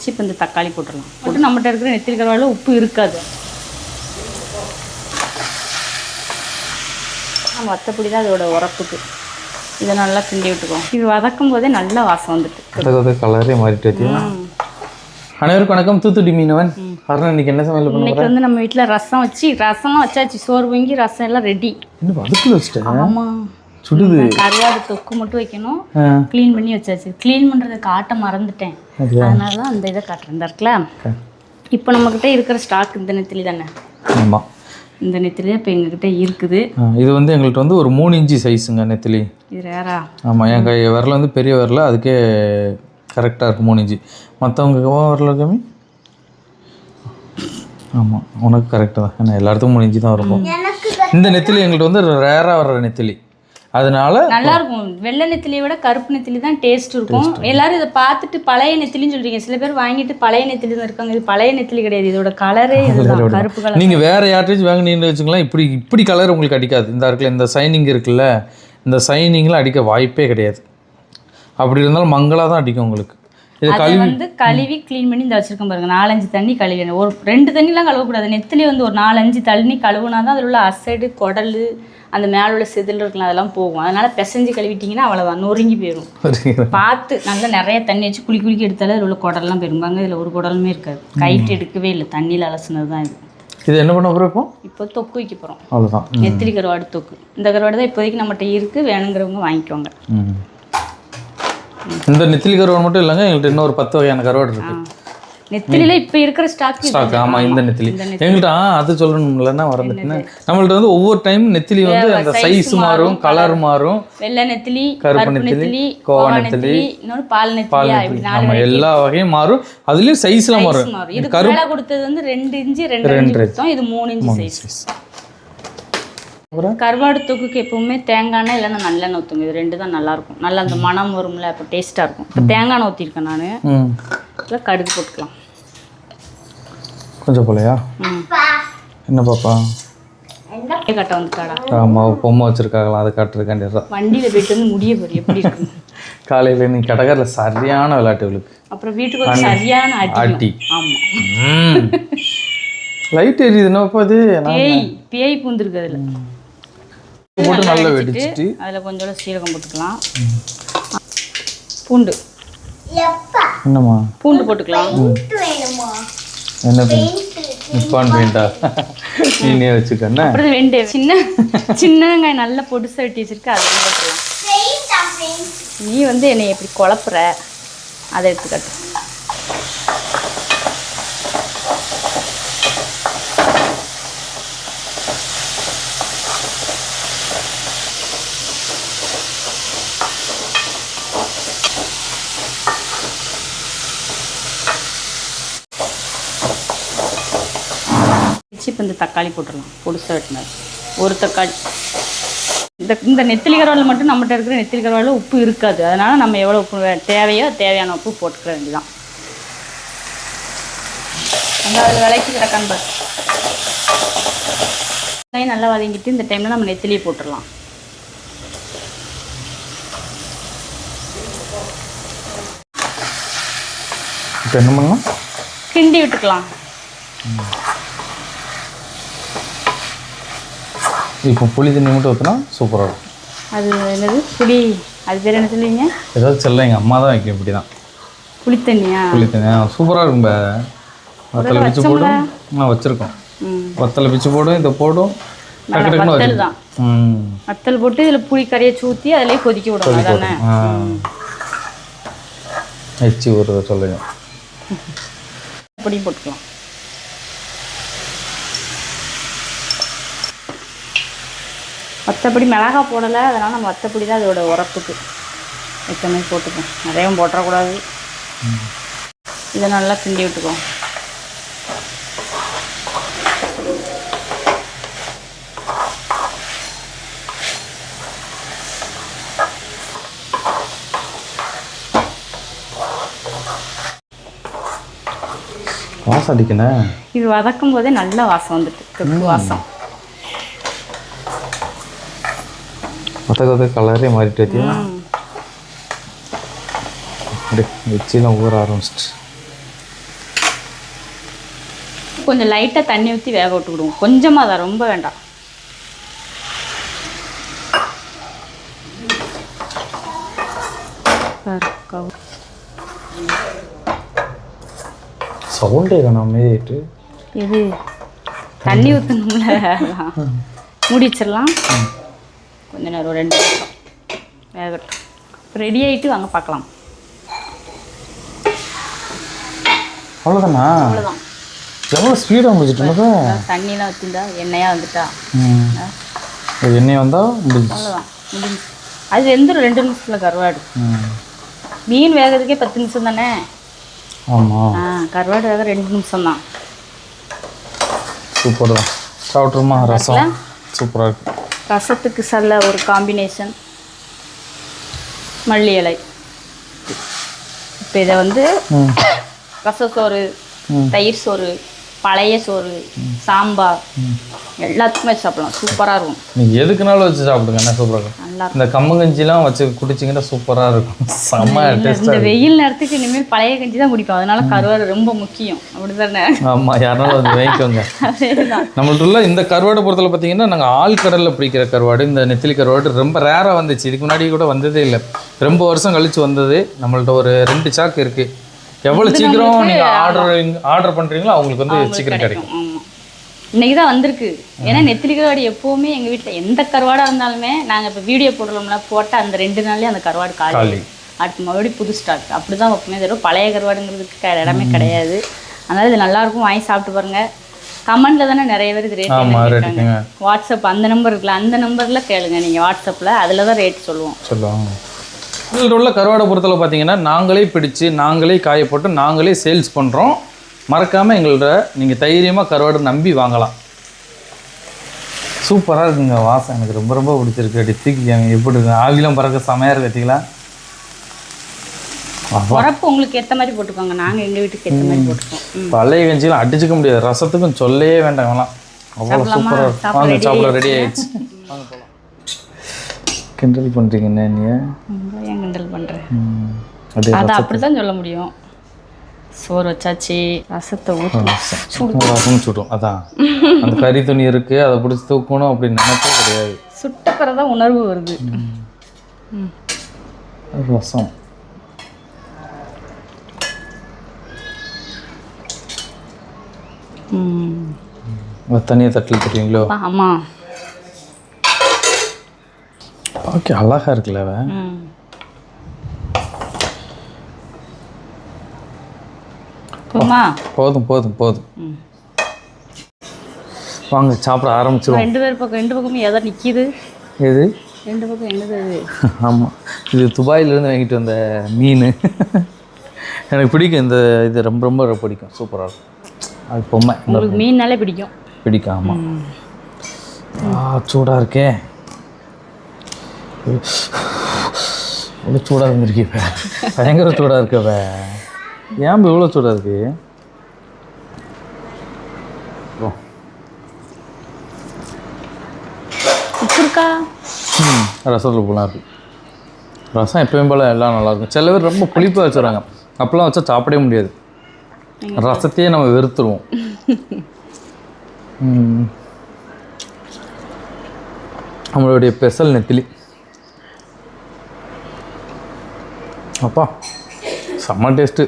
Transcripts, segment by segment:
வச்சு இப்போ இந்த தக்காளி போட்டுடலாம். போட்டு நம்மகிட்ட இருக்கிற நெத்திலி கருவாடில் உப்பு இருக்காது. நம்ம வத்தப்பொடி தான் அதோட உரப்புக்கு. இதை நல்லா கிண்டி விட்டுக்குவோம். இது வதக்கும் போதே நல்ல வாசம் வந்துட்டு. கலரே மாறிட்டு அனைவருக்கும் வணக்கம். தூத்துடி மீனவன். அருண் இன்னைக்கு என்ன சமையல் பண்ண இன்னைக்கு வந்து நம்ம வீட்டில் ரசம் வச்சு ரசம்லாம் வச்சாச்சு. சோறு பொங்கி ரசம் எல்லாம் ரெடி இன்னும் அதுக்குள்ள வச்சுட்டேன் ஆமாம் சுடுது. கருவாடு தொக்கு மட்டும் வைக்கணும். க்ளீன் பண்ணி வச்சாச்சு. க்ளீன் பண்ணுறதை காட்ட மறந்துட்டேன்? அதனால தான் அந்த இதை காட்டுறேன். இருக்குல்ல? இப்போ நம்மக்கிட்ட இருக்கிற ஸ்டாக் இந்த நெத்திலி தானே? ஆமா. இந்த நெத்திலி இப்போ எங்ககிட்ட இருக்குது. இது வந்து எங்கள்கிட்ட வந்து ஒரு மூணு இன்ச்சு சைஸுங்க நெத்திலி. இது ரேரா ஆமாம் என் கை விரல் வந்து பெரிய விரல அதுக்கே கரெக்டாக இருக்கும் மூணு இன்ச்சு. மற்றவங்க விரல கம்மி? ஆமாம் உனக்கு கரெக்டாக தான். ஏன்னா எல்லாத்துக்கும் மூணு இன்ச்சு தான் இருக்கும். இந்த நெத்திலி எங்கள்கிட்ட வந்து ரேராக வர்ற நெத்திலி. அதனால நல்லா இருக்கும். வெள்ளை நெத்திலியை விட கருப்பு நெத்திலி தான் டேஸ்ட் இருக்கும். எல்லாரும் இதை பார்த்துட்டு பழைய நெத்திலின்னு சொல்றீங்க. சில பேர் வாங்கிட்டு பழைய நெத்திலி தான் இருக்காங்க. இது பழைய நெத்திலி கிடையாது. இதோட கலரே இதுதான். கருப்பு கலர் நீங்கள் வேறு யார்கிட்டயும் வாங்கினீங்கன்னு வச்சுக்கலாம் இப்படி இப்படி கலர் உங்களுக்கு அடிக்காது. இந்த இருக்குல்ல இந்த சைனிங் இருக்குல்ல இந்த சைனிங்லாம் அடிக்க வாய்ப்பே கிடையாது. அப்படி இருந்தாலும் மங்களாக தான் அடிக்கும் உங்களுக்கு. அதை வந்து கழுவி க்ளீன் பண்ணி இந்த வச்சிருக்கோம் பாருங்க. நாலஞ்சு தண்ணி கழுவி ஒரு ரெண்டு தண்ணிலாம் கழுவக்கூடாது. நெத்திலி வந்து ஒரு நாலஞ்சு தண்ணி கழுவுனா தான் அதில் உள்ள அசடு குடல் அந்த மேல உள்ள செதில் இருக்கலாம் அதெல்லாம் போகும். அதனால பிசைஞ்சு கழுவிட்டிங்கன்னா அவ்வளோதான் நொறுங்கி போயிடும் பார்த்து நல்லா நிறைய தண்ணி வச்சு குளி குளிக்க எடுத்தாலே அதில் உள்ள குடல்லாம் பெரும்பாங்க இதில் ஒரு குடலுமே இருக்காது. கைட்டு எடுக்கவே இல்லை. தண்ணியில் அலசுனது தான் இது. இது என்ன பண்ண போகிறோம் இப்போ? இப்போ தொக்கு வைக்க போகிறோம் அவ்வளோதான் நெத்திலி கருவாடு தொக்கு. இந்த கருவாடு தான் இப்போதைக்கு நம்மகிட்ட இருக்குது வேணுங்கிறவங்க வாங்கிக்கோங்க. இந்த நெத்திலி கருவாடு மட்டும் இல்லைங்க எங்கள்கிட்ட இன்னொரு பத்து வகையான கருவாடு இருக்கு. நெத்திலியில் இப்போ இருக்கிற ஸ்டாக் ஸ்டாக் ஆமாம் இந்த நெத்திலி. எங்கள்கிட்ட அது சொல்லணும்லன்னா மறந்துட்டேன். நம்மள்ட்ட வந்து ஒவ்வொரு டைம் நெத்திலி வந்து அந்த சைஸ் மாறும் கலர் மாறும். வெள்ளை நெத்திலி கருப்பு நெத்திலி, நெத்திலி கோவா நெத்திலி, நெத்திலி பால் நாலு ஆமாம் எல்லா வகையும் மாறும். அதுலேயும் சைஸ்லாம் மாறும். இதுக்கு மேலே கொடுத்தது வந்து ரெண்டு இன்ச்சு ரெண்டு இன்ச்சு கொடுத்தோம். இது மூணு இன்ச்சு சைஸ் கருவாடு தொக்குக்கு எப்பவுமே தேங்காய் எண்ணெய் இல்லைன்னா நல்லெண்ணெய் ஊற்றுங்க இது ரெண்டு தான் நல்லா இருக்கும் நல்லா அந்த மணம் வரும்ல அப்போ டேஸ்ட்டாக இருக்கும். இப்போ தேங்காய் எண்ணெய் ஊற்றிருக்கேன் நான். ம். இதில் கடுகு போட்டுக்கலாம். கொஞ்சம் போலையா? என்ன பாப்பா? கட்ட வந்துட்டாடா. ஆமாம் பொம்மை வச்சுருக்காங்களாம் அதை காட்டுறதுக்காண்டி வண்டியில் போயிட்டு வந்து முடிய போறிய எப்படி இருக்கு? காலையில் நீ கடற்கரில் சரியான விளையாட்டு இவளுக்கு. அப்புறம் வீட்டுக்கு வந்து சரியான அடி. ஆமாம் லைட் எரியுதுன்னாப்பா அது நான் பேய். பேய் பூந்துருக்கு அதில். போட்டு நல்லா வெடிச்சிட்டு அதில் கொஞ்சோட சீரகம் போட்டுக்கலாம். பூண்டு. என்னம்மா? பூண்டு போட்டுக்கலாம். என்ன நிப்பான் பெயிண்டா நீனே வச்சுக்கண்ணே. அப்புறம் வெண்டு சின்ன சின்ன வெங்காயம் நல்லா பொடிசா வெட்டி வச்சிருக்க அதை போட்டுக்கலாம். நீ வந்து என்னை எப்படி குழப்புற? அதை எடுத்துக்கட்டு. இப்போ இந்த தக்காளி போட்டுடலாம். பொடிசா வெட்டினது ஒரு தக்காளி. இந்த இந்த நெத்திலி கருவாடில் மட்டும் நம்மகிட்ட இருக்கிற நெத்திலி கருவாடில் உப்பு இருக்காது. அதனால நம்ம எவ்வளோ உப்பு தேவையோ தேவையான உப்பு போட்டுக்க வேண்டியதான் அதில் விலைக்கு கிடக்கான்னு பாரு. நல்லா வதங்கிட்டு இந்த டைமில் நம்ம நெத்திலியை போட்டுடலாம். இப்போ என்ன பண்ணலாம்? கிண்டி விட்டுக்கலாம். இப்போ புளி தண்ணி மட்டும் ஊற்றினா சூப்பராக இருக்கும். அது என்னது? புளி. அது பேர் என்ன சொல்லுவீங்க ஏதாவது செல்ல எங்கள் அம்மா தான் வைக்கும் இப்படி தான் புளித்தண்ணியா புளி தண்ணி. சூப்பராக இருக்கும் வத்தலை பிச்சு போடும் ஆ வச்சுருக்கோம். வத்தலை பிச்சு போடும் இதை போடும் டக்கு டக்குன்னு வத்தல் வச்சு வத்தல் போட்டு இதில் புளி கரையை ஊற்றி அதிலே கொதிக்க விடணும். அதானே? ஆ. எச்சி ஊறுறத சொல்லுங்க. அப்படியும் போட்டுக்கலாம். வத்தப்பொடி மிளகா போடலை. அதனால் நம்ம வத்தப்பொடி தான் அதோட உரப்புக்கு எப்பவுமே போட்டுக்கோம் நிறையவும் போட்டுறக்கூடாது. இதை நல்லா கிண்டி விட்டுக்கோ வாசம் அடிக்கணும் இது வதக்கும் போதே நல்ல வாசம் வந்துட்டு வாசம். கொத்த கொத்த கலரே மாறிட்டு ம். அப்படியே எச்சிலாம் ஊற ஆரம்பிச்சிட்டு. கொஞ்சம் லைட்டாக தண்ணி ஊற்றி வேக விட்டுக்கிடுவோம் கொஞ்சமாக தான் ரொம்ப வேண்டாம். சவுண்டே வேணாம் அமைதிட்டு இது தண்ணி ஊற்றணும்ல அதான். கொஞ்ச நேரம் ரெண்டு நிமிஷம். வேகட்டும். ரெடி ஆகிட்டு வாங்க பார்க்கலாம். அவ்வளோதானா அவ்வளோதான் எவ்வளோ ஸ்பீடாக முடிச்சிட்டு தண்ணிலாம் ஊற்றிந்தா எண்ணெயாக வந்துட்டா. எண்ணெய் வந்தால் அவ்வளோதான் முடிஞ்சு அது வெந்துடும் ரெண்டு நிமிஷத்தில் கருவாடு. மீன் வேகிறதுக்கே பத்து நிமிஷம் தானே? ஆமாம் ஆ கருவாடு வேக ரெண்டு நிமிஷம் தான். சூப்பர் தான் சாப்பிட்ருமா ரசம் சூப்பராக இருக்கு. ரசத்துக்கு சல்ல ஒரு காம்பினேஷன் மல்லி இலை. இப்போ இதை வந்து ரச சோறு. தயிர் சோறு பழைய சோறு சாம்பார் எல்லாத்துக்குமே சாப்பிடலாம். சூப்பராக இருக்கும். நீங்கள் எதுக்குனாலும் வச்சு சாப்பிடுங்க என்ன சூப்பராக இருக்கும்? நல்லா இந்த கம்மங்கஞ்சிலாம் வச்சு குடிச்சிங்கன்னா சூப்பராக இருக்கும். செம்ம இந்த வெயில் நேரத்துக்கு இனிமேல் பழைய கஞ்சி தான் குடிக்கும் அதனால கருவாடு ரொம்ப முக்கியம். அப்படிதானே ஆமாம் யாருனாலும் வந்து வாங்கிக்கோங்க. நம்மள்ட்ட இந்த கருவாடை பொறுத்தல பார்த்தீங்கன்னா நாங்கள் ஆழ்கடலில் பிடிக்கிற கருவாடு இந்த நெத்திலி கருவாடு ரொம்ப ரேராக வந்துச்சு. இதுக்கு முன்னாடி கூட வந்ததே இல்லை. ரொம்ப வருஷம் கழிச்சு வந்தது. நம்மள்ட்ட ஒரு ரெண்டு சாக்கு இருக்குது எவ்வளோ சீக்கிரம் நீங்கள் ஆர்டர் ஆர்டர் பண்ணுறீங்களோ அவங்களுக்கு வந்து சீக்கிரம் கிடைக்கும். இன்னைக்கு தான் வந்திருக்கு. ஏன்னா நெத்திலி கருவாடு எப்போவுமே எங்கள் வீட்டில் எந்த கருவாடாக இருந்தாலுமே நாங்கள் இப்போ வீடியோ போடுறோம்ல போட்ட அந்த ரெண்டு நாள்லேயே அந்த கருவாடு காலி. அடுத்து மறுபடியும் புது ஸ்டாக் அப்படி தான் வைப்போமே தவிர பழைய கருவாடுங்கிறதுக்கு இடமே கிடையாது. அதனால இது நல்லா இருக்கும் வாங்கி சாப்பிட்டு பாருங்க. கமெண்ட்ல தானே நிறைய பேர் இது ரேட் வாட்ஸ்அப் அந்த நம்பர் இருக்குல்ல அந்த நம்பரில் கேளுங்க. நீங்கள் வாட்ஸ்அப்பில் அதில் தான் ரேட் சொல்லுவோம். சொல்லுவாங்க. இதில் உள்ள கருவாடை பொறுத்தல பார்த்தீங்கன்னா நாங்களே பிடிச்சு நாங்களே காய போட்டு நாங்களே சேல்ஸ் பண்ணுறோம் மறக்காமல் எங்களோட நீங்கள் தைரியமாக கருவாடை நம்பி வாங்கலாம். சூப்பராக இருக்குங்க வாசம். எனக்கு ரொம்ப ரொம்ப பிடிச்சிருக்கு. அப்படி தூக்கிக்காங்க எப்படி இருக்கு? ஆவிலாம் பறக்க செமையாக இருக்கு அப்பா, உரப்பு உங்களுக்கு ஏற்ற மாதிரி போட்டுக்கோங்க. நாங்கள் எங்கள் வீட்டுக்கு ஏற்ற மாதிரி போட்டுக்கோம். பழைய கஞ்சிலாம் அடிச்சுக்க முடியாது. ரசத்துக்கும் சொல்லவே வேண்டாம் வேணாம் அவ்வளோ? சூப்பராக இருக்கும் வாங்க சாப்பிட ரெடி ஆயிடுச்சு. வாங்க போகலாம் கிண்டல் பண்ணுறீங்க என்ன நீங்கள் ரொம்ப ஏன் கிண்டல் பண்ணுறேன் அதை அப்படி தான் சொல்ல முடியும். சோறு வச்சாச்சு ரசத்தை ரசம் சுடும் அதான். அந்த கறி துணி இருக்கு அதை பிடிச்சி தூக்கணும் அப்படின்னு நினைப்பே கிடையாது. சுட்ட பிறகு தான் உணர்வு வருது. ரசம். தனியாக தட்டில் தருவீங்களோ ஆ, ஆமா. ஓகே அழகா இருக்குல்ல போமா போதும் போதும் போதும். வாங்க சாப்பிட ஆரம்பிச்சிருவோம். ரெண்டு பேர் பக்கம் ரெண்டு பக்கமும் எதை நிற்கிது எது? ரெண்டு பக்கம் என்னது ஆமாம் இது துபாயிலேருந்து வாங்கிட்டு வந்த மீன். எனக்கு பிடிக்கும் இந்த இது. ரொம்ப ரொம்ப பிடிக்கும். சூப்பராக இருக்கும். அது பொம்மை. உங்களுக்கு மீன்னாலே பிடிக்கும். பிடிக்கும் ஆமாம் ஆ சூடாக இருக்கே. சூடாக இருந்திருக்கு இப்போ. பயங்கர சூடாக இருக்கு இப்போ. ஏன் இவ்வளோ சூடாக இருக்கு? ரசத்தில் போலாம் இருக்கு. ரசம் எப்பயும் போல் எல்லாம் நல்லாயிருக்கும் சில பேர் ரொம்ப புளிப்பாக வச்சுருவாங்க அப்போலாம் வச்சா சாப்பிடவே முடியாது. ரசத்தையே நம்ம வெறுத்துருவோம். நம்மளுடைய ஸ்பெஷல் நெத்திலி. அப்பா செம்ம டேஸ்ட்டு.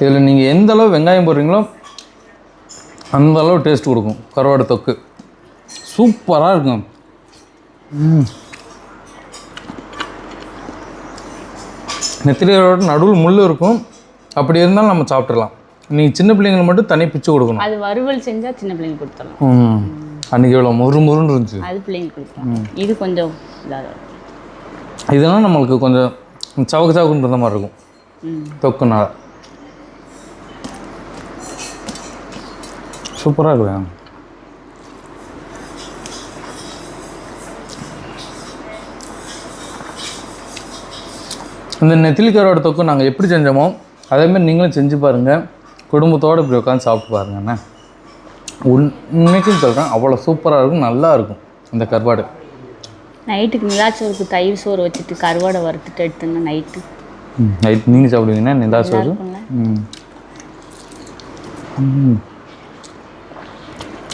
இதில் நீங்கள் எந்த அளவு வெங்காயம் போடுறீங்களோ அந்த அளவு டேஸ்ட் கொடுக்கும். கருவாடு தொக்கு. சூப்பராக இருக்கும். கருவாடு நடுவில் முள் இருக்கும். அப்படி இருந்தாலும் நம்ம சாப்பிட்றலாம் நீங்கள் சின்ன பிள்ளைங்களுக்கு மட்டும் தனி பிச்சு கொடுக்கணும். அது வறுவல் செஞ்சா சின்ன பிள்ளைங்க கொடுத்துடலாம். ம். அன்றைக்கி எவ்வளோ முறு முருன்னு இருந்துச்சு. அது பிள்ளைங்க கொடுத்துடலாம் இது கொஞ்சம் இதெல்லாம் நம்மளுக்கு கொஞ்சம் சவக்கு சவக்குன்னு இருந்த மாதிரி இருக்கும். தொக்குனால. சூப்பராக இருக்கும் இந்த நெத்திலி கருவாடு தொக்கு நாங்கள் எப்படி செஞ்சோமோ அதேமாதிரி நீங்களும் செஞ்சு பாருங்கள் குடும்பத்தோடு இப்படி உட்காந்து சாப்பிட்டு பாருங்க என்ன? உண் உண்மைக்கும் சொல்கிறேன் அவ்வளோ சூப்பராக இருக்கும் நல்லா இருக்கும் இந்த கருவாடு. நைட்டுக்கு நிலாச்சோறுக்கு தயிர் சோறு வச்சுட்டு கருவாடை வறுத்துட்டு எடுத்தோன்னா நைட்டு. ரைட் நீங்கள் சாப்பிடுவீங்கன்னா நிலா சோறு? ம்.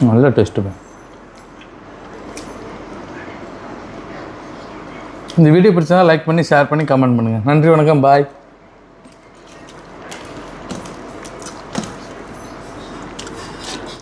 நல்ல டேஸ்ட்டு இந்த வீடியோ பிடிச்சா லைக் பண்ணி ஷேர் பண்ணி கமெண்ட் பண்ணுங்கள் நன்றி வணக்கம் பாய்